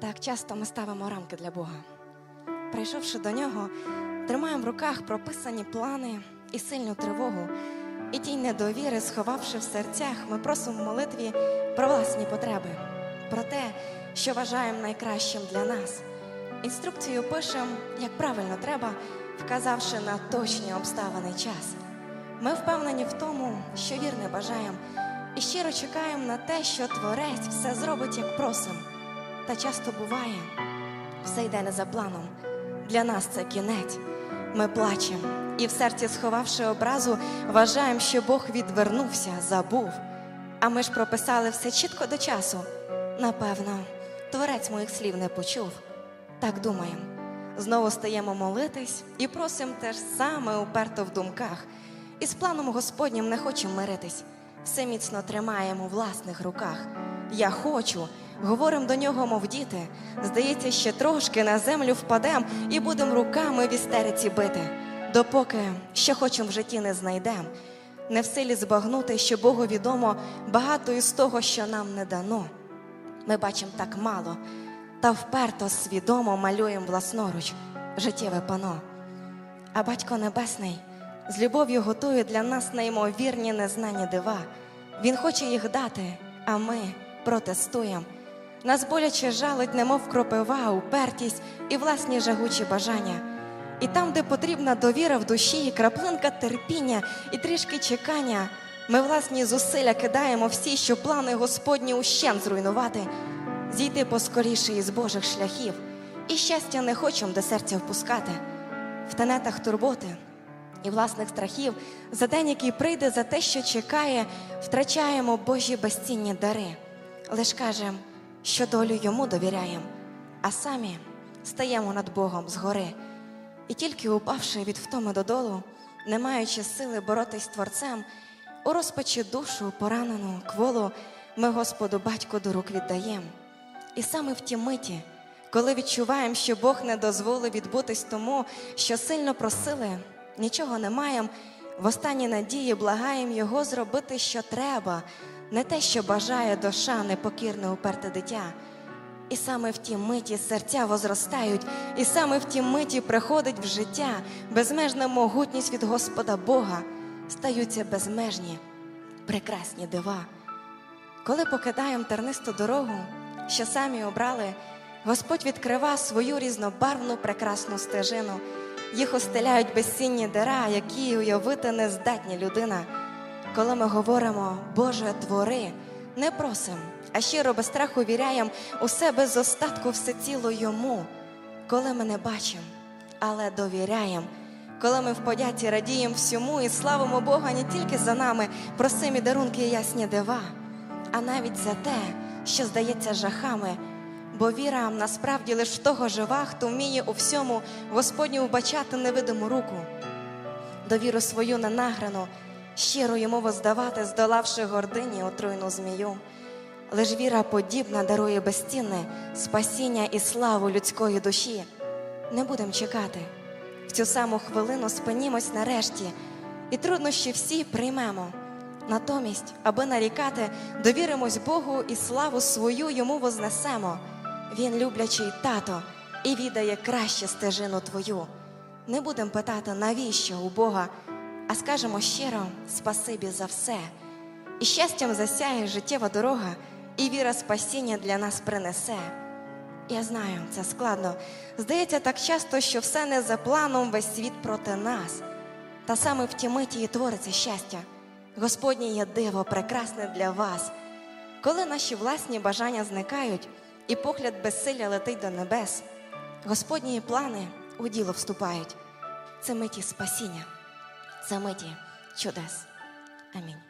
Так часто ми ставимо рамки для Бога. Прийшовши до нього, тримаємо в руках прописані плани і сильну тривогу, і тінь недовіри, сховавши в серцях, ми просимо в молитві про власні потреби, про те, що вважаємо найкращим для нас. Інструкцію пишемо, як правильно треба, вказавши на точні обставини час. Ми впевнені в тому, що вірне бажаємо, і щиро чекаємо на те, що Творець все зробить, як просимо. Та часто буває, все йде не за планом. Для нас це кінець. Ми плачемо і в серці, сховавши образу, вважаємо, що Бог відвернувся, забув. А ми ж прописали все чітко до часу. Напевно, творець моїх слів не почув. Так думаємо. Знову стаємо молитись і просимо те ж саме уперто в думках. І з планом Господнім не хочемо миритись, все міцно тримаємо у власних руках. Я хочу, говоримо до нього, мов діти. Здається, ще трошки на землю впадем і будемо руками в істериці бити, допоки що хочемо в житті не знайдем. Не в силі збагнути, що Богу відомо багато із того, що нам не дано. Ми бачимо так мало, та вперто свідомо малюємо власноруч життєве пано. А Батько Небесний з любов'ю готує для нас неймовірні незнані дива. Він хоче їх дати, а ми протестуємо. Нас боляче жалить, немов кропива, упертість і власні жагучі бажання. І там, де потрібна довіра в душі, краплинка терпіння і трішки чекання, ми власні зусилля кидаємо всі, що плани Господні ущен зруйнувати, зійти поскоріше із Божих шляхів, і щастя не хочемо до серця впускати в тенетах турботи і власних страхів, за день, який прийде, за те, що чекає, втрачаємо Божі безцінні дари. Лиш кажем, що долю йому довіряємо, а самі стаємо над Богом згори. І тільки упавши від втоми додолу, не маючи сили боротись з творцем, у розпачі душу поранену кволу, ми Господу батьку до рук віддаємо. І саме в ті миті, коли відчуваємо, що Бог не дозволив відбутись тому, що сильно просили, нічого не маємо, в останній надії благаємо Його зробити, що треба, не те, що бажає душа, непокірне уперте дитя. І саме в ті миті серця возростають, і саме в ті миті приходить в життя безмежна могутність від Господа Бога, стаються безмежні, прекрасні дива. Коли покидаємо тернисту дорогу, що самі обрали, Господь відкрива свою різнобарвну прекрасну стежину. Їх остеляють безцінні дира, які уявити не здатні людина. Коли ми говоримо, Боже, твори, не просим, а щиро без страху віряєм усе без остатку всеціло йому, коли ми не бачимо, але довіряєм, коли ми в подяті радіємо всьому і славимо Бога не тільки за нами, просимі дарунки і ясні дива, а навіть за те, що здається жахами. Бо віра насправді лиш в того жива, хто вміє у всьому Господню вбачати невидиму руку, довіру свою ненаграну, щиро йому воздавати, здолавши гордині отруйну змію. Лиш віра подібна дарує безцінне спасіння і славу людської душі. Не будемо чекати. В цю саму хвилину спинімось нарешті, і труднощі всі приймемо. Натомість, аби нарікати, довіримось Богу і славу свою йому вознесемо. Він люблячий тато і віддає краще стежину твою. Не будемо питати, навіщо у Бога, а скажемо щиро спасибі за все. І щастям засяє життєва дорога, і віра спасіння для нас принесе. Я знаю, це складно. Здається, так часто, що все не за планом, весь світ проти нас. Та саме в ті миті і твориться щастя. Господнє є диво, прекрасне для вас. Коли наші власні бажання зникають, і погляд безсилля летить до небес, Господні плани у діло вступають. Це миті спасіння, це чудес. Амінь.